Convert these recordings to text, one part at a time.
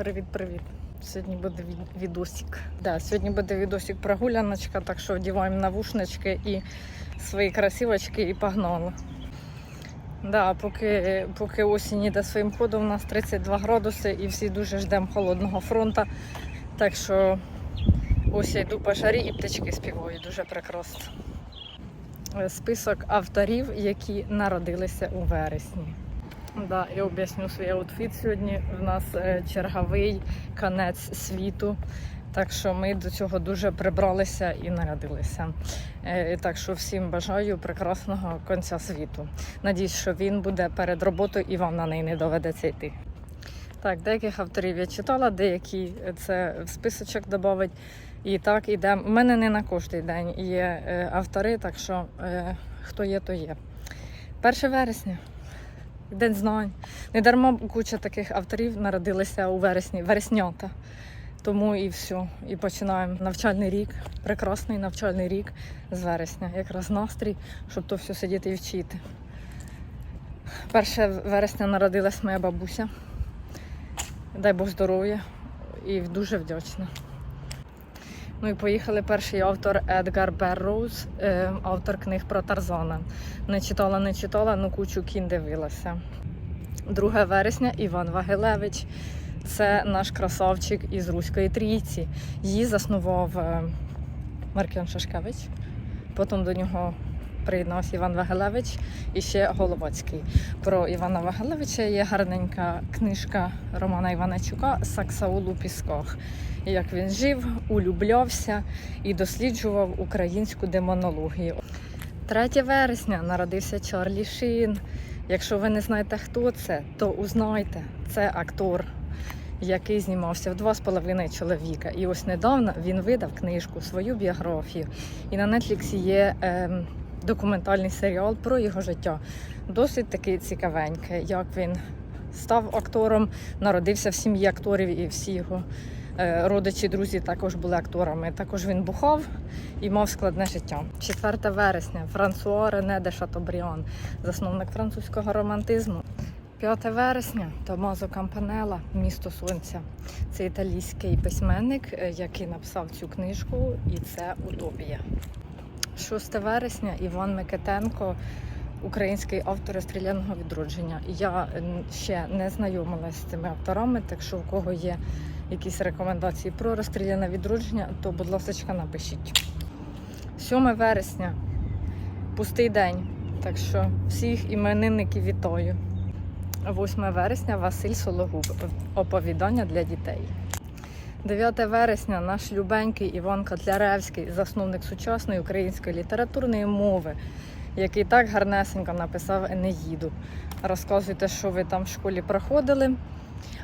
Привіт-привіт. Сьогодні буде від- відосик. Да, сьогодні буде відосик прогуляночка, так що вдіваємо навушнички і свої красивочки і погнали. Да, поки, поки осінь іде своїм ходом, у нас 32 градуси і всі дуже ждемо холодного фронту. Так що ось я йду по жарі і птички співають дуже прекрасно. Список авторів, які народилися у вересні. Да, я об'ясню свій аутфіт сьогодні. У нас е, черговий конець світу. Так що ми до цього дуже прибралися і нарядилися. Е, Так що всім бажаю прекрасного кінця світу. Надіюсь, що він буде перед роботою і вам на неї не доведеться йти. Так, деяких авторів я читала, деякі це в списочок додавать. І так ідемо. У мене не на кожний день є е, автори, так що хто є, то є. 1 вересня. День знань. Не дарма куча таких авторів народилися у вересні, вереснята. Тому і все. І починаємо навчальний рік, прекрасний навчальний рік з вересня. Якраз настрій, щоб то все сидіти і вчити. 1 вересня народилась моя бабуся. Дай Бог здоров'я і дуже вдячна. Ну і поїхали перший автор Едгар Берроуз, е, автор книг про Тарзана. Не читала, не читала, ну кучу кін дивилася. 2 вересня Іван Вагилевич. Це наш красавчик із Руської трійці. Її заснував е, Маркіон Шашкевич. Потім до нього приєднався Іван Вагилевич і ще Головацький. Про Івана Вагилевича є гарненька книжка Романа Іваничука Саксаул у пісках. Як він жив, улюблявся і досліджував українську демонологію. 3 вересня народився Чарлі Шін. Якщо ви не знаєте, хто це, то узнайте. Це актор, який знімався в два з половиною чоловіка. І ось недавно він видав книжку, свою біографію. І на Нетфліксі є ем, документальний серіал про його життя. Досить такий цікавенький, як він став актором, народився в сім'ї акторів і всі його. е, Родичі, друзі також були акторами. Також він бухав і мав складне життя. 4 вересня Франсуа Рене де Шатобріон, засновник французького романтизму. 5 вересня Томазо Кампанела Місто Сонця. Це італійський письменник, е, який написав цю книжку, і це Утопія. 6 вересня Іван Микитенко, український автор розстріляного відродження. Я ще не знайомилася з цими авторами, так що у кого є якісь рекомендації про розстріляне відродження, то, будь ласка, напишіть. 7 вересня пустий день. Так що всіх іменинників вітаю. 8 вересня Василь Сологуб. Оповідання для дітей. 9 вересня наш любенький Іван Котляревський, засновник сучасної української літературної мови, який так гарнесенько написав Енеїду. Розказуйте, що ви там в школі проходили.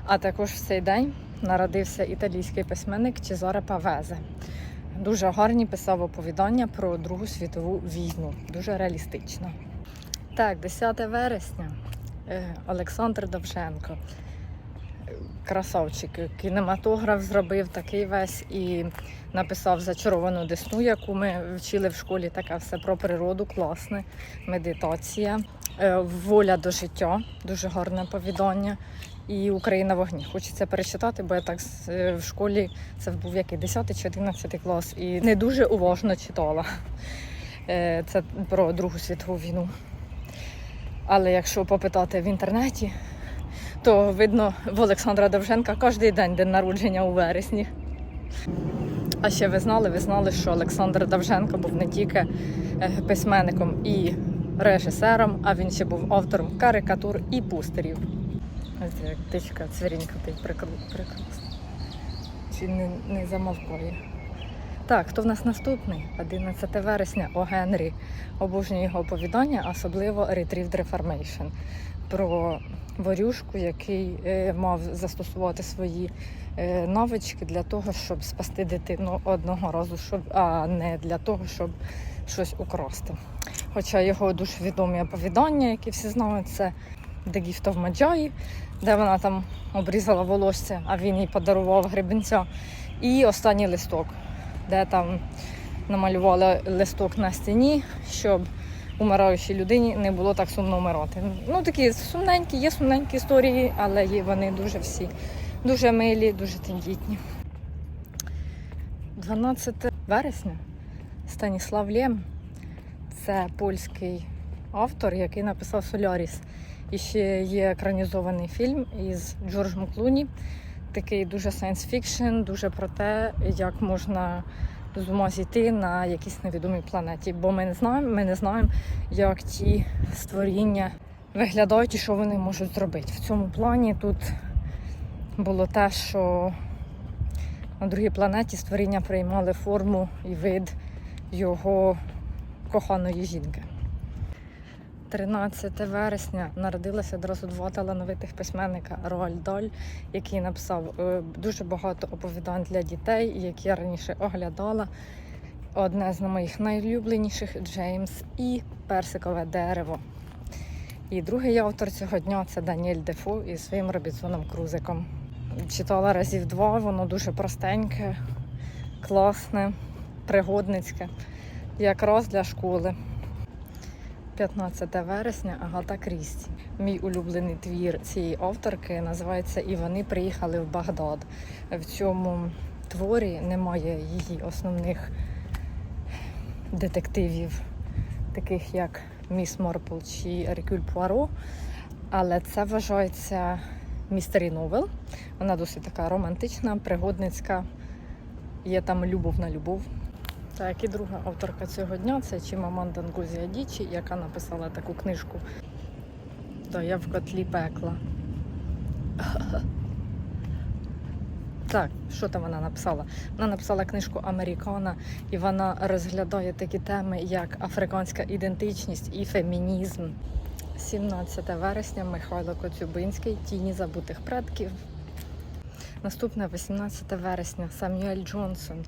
А також в цей день народився італійський письменник Чезаре Павезе. Дуже гарні писав оповідання про Другу світову війну. Дуже реалістично. Так, 10 вересня е, Олександр Довженко. Красавчик, кінематограф зробив такий весь і написав зачаровану десну, яку ми вчили в школі. Таке все про природу, класне, медитація, Е, воля до життя, дуже гарне оповідання. І Україна вогні. Хочеться перечитати, бо я так е, в школі це був який 10 чи 11 клас, і не дуже уважно читала. Е, Це про Другу світову війну. Але якщо попитати в інтернеті, то видно в Олександра Довженка кожен день день народження у вересні. А ще ви знали, ви знали, що Олександр Довженко був не тільки е, письменником і режисером, а він ще був автором карикатур і постерів. Ось як птичка цвірінька прекрасно. Чи не, не замовкає. Так, хто в нас наступний? 11 вересня О Генрі. Обожнюю його оповідання, особливо Retrieved Reformation. Про ворюшку, який е, мав застосувати свої е, навички для того, щоб спасти дитину одного разу, щоб, а не для того, щоб щось украсти. Хоча його дуже відомі оповідання, які всі знають, це The Gift of Magi, де вона там обрізала волосся, а він їй подарував гребінця. І останній листок, де там намалювали листок на стіні, щоб умираючій людині не було так сумно вмирати. Ну такі сумненькі, є сумненькі історії, але є вони дуже всі Дуже милі, дуже тендітні. 12 вересня Станіслав Лєм. Це польський автор, який написав Соляріс. І ще є екранізований фільм із Джорджем Клуні. Такий дуже сайенс фікшн, дуже про те, як можна з ума зійти на якійсь невідомій планеті. Бо ми не знаємо, ми не знаємо, як ті створіння виглядають і що вони можуть зробити. В цьому плані тут було те, що на другій планеті створіння приймали форму і вид його коханої жінки. 13 вересня народилося одразу два талановитих письменника Роальд Даль, який написав е, дуже багато оповідань для дітей, які я раніше оглядала. Одне з моїх найулюбленіших Джеймс і Персикове дерево. І другий автор цього дня це Даніель Дефо із своїм Робінсоном Крузиком. Читала разів два, воно дуже простеньке, класне, пригодницьке, якраз для школи. 15 вересня Агата Крісті. Мій улюблений твір цієї авторки називається І вони приїхали в Багдад. В цьому творі немає її основних детективів, таких як Міс Морпл чи Еркюль Пуаро. Але це вважається містері новел. Вона досить така романтична, пригодницька. Є там любов на любов. Так, і друга авторка цього дня це Чімаманда Ngozi Адічі, яка написала таку книжку. То я в котлі пекла. Так, що там вона написала? Вона написала книжку Американа, і вона розглядає такі теми, як африканська ідентичність і фемінізм. 17 вересня Михайло Коцюбинський Тіні забутих предків. Наступне 18 вересня Самюель Джонсон.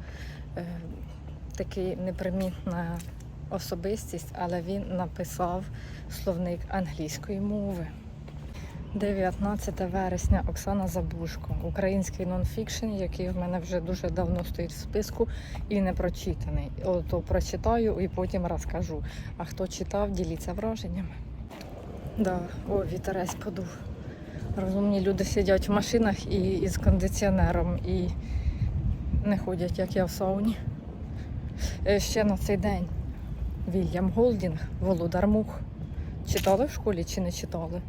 Такий непримітна особистість, але він написав словник англійської мови. 19 вересня Оксана Забушко, український нонфікшн, який в мене вже дуже давно стоїть в списку і не прочитаний. Ото прочитаю і потім розкажу. А хто читав, діліться враженнями. Да, о, вітерець подув. Розумні люди сидять в машинах і з кондиціонером і не ходять, як я в сауні. Е, Ще на цей день Вільям Голдінг, Володар Мух. Читали в школі чи не читали?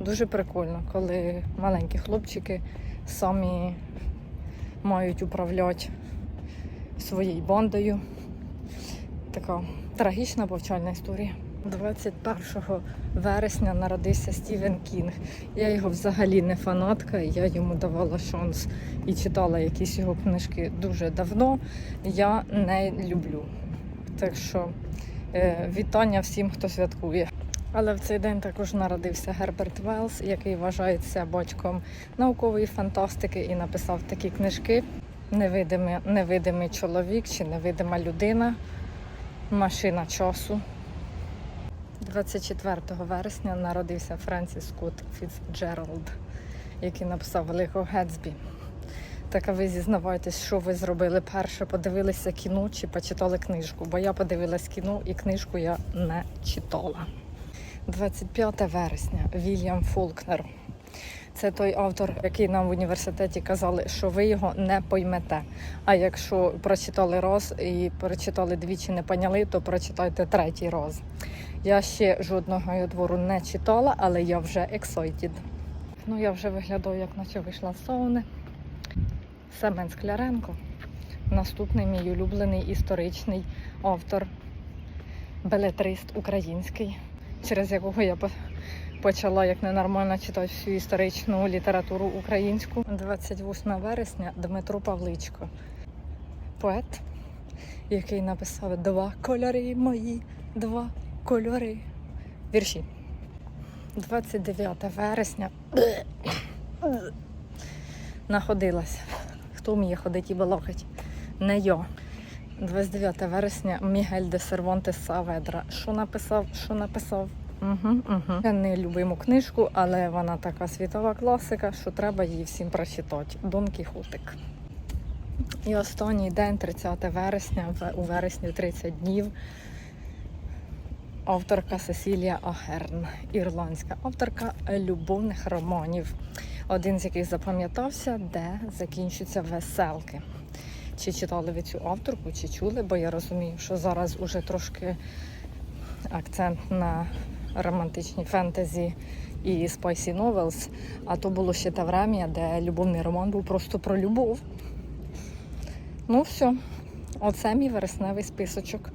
Дуже прикольно, коли маленькі хлопчики самі мають управляти своєю бандою. Така трагічна повчальна історія. 21 вересня народився Стівен Кінг. Я його взагалі не фанатка, я йому давала шанс і читала якісь його книжки дуже давно. Я не люблю. Так що е, вітання всім, хто святкує. Але в цей день також народився Герберт Велс, який вважається батьком наукової фантастики і написав такі книжки: Невидимий, невидимий чоловік чи невидима людина, машина часу. 24 вересня народився Френсіс Скотт Фіцджеральд, який написав Великого Гетсбі. Так а ви зізнавайтесь, що ви зробили перше, подивилися кіно чи почитали книжку, бо я подивилась кіно і книжку я не читала. 25 вересня Вільям Фолкнер. Це той автор, який нам в університеті казали, що ви його не поймете. А якщо прочитали раз і прочитали двічі, не поняли, то прочитайте третій раз. Я ще жодного твору не читала, але я вже excited. Ну, я вже виглядаю, як наче вийшла з сауни. Семен Скляренко. Наступний мій улюблений історичний автор, белетрист український, через якого я почала як ненормально читати всю історичну літературу українську. 28 вересня Дмитро Павличко, поет, який написав Два кольори мої, два кольори. Вірші. 29 вересня. Находилась. Хто вміє ходити і балакати? Не я. 29 вересня Мігель де Сервонтес Саведра. Що написав? Що написав? Угу, угу. Я не любиму книжку, але вона така світова класика, що треба її всім прочитати. Дон Кіхотик. І останній день, 30 вересня, у вересні 30 днів. Авторка Сесілія Ахерн, ірландська авторка любовних романів. Один з яких запам'ятався, де закінчуються веселки. Чи читали ви цю авторку, чи чули, бо я розумію, що зараз уже трошки акцент на романтичній фентезі і спайсі новелс. А то було ще те врем'я, де любовний роман був просто про любов. Ну все, оце мій вересневий списочок.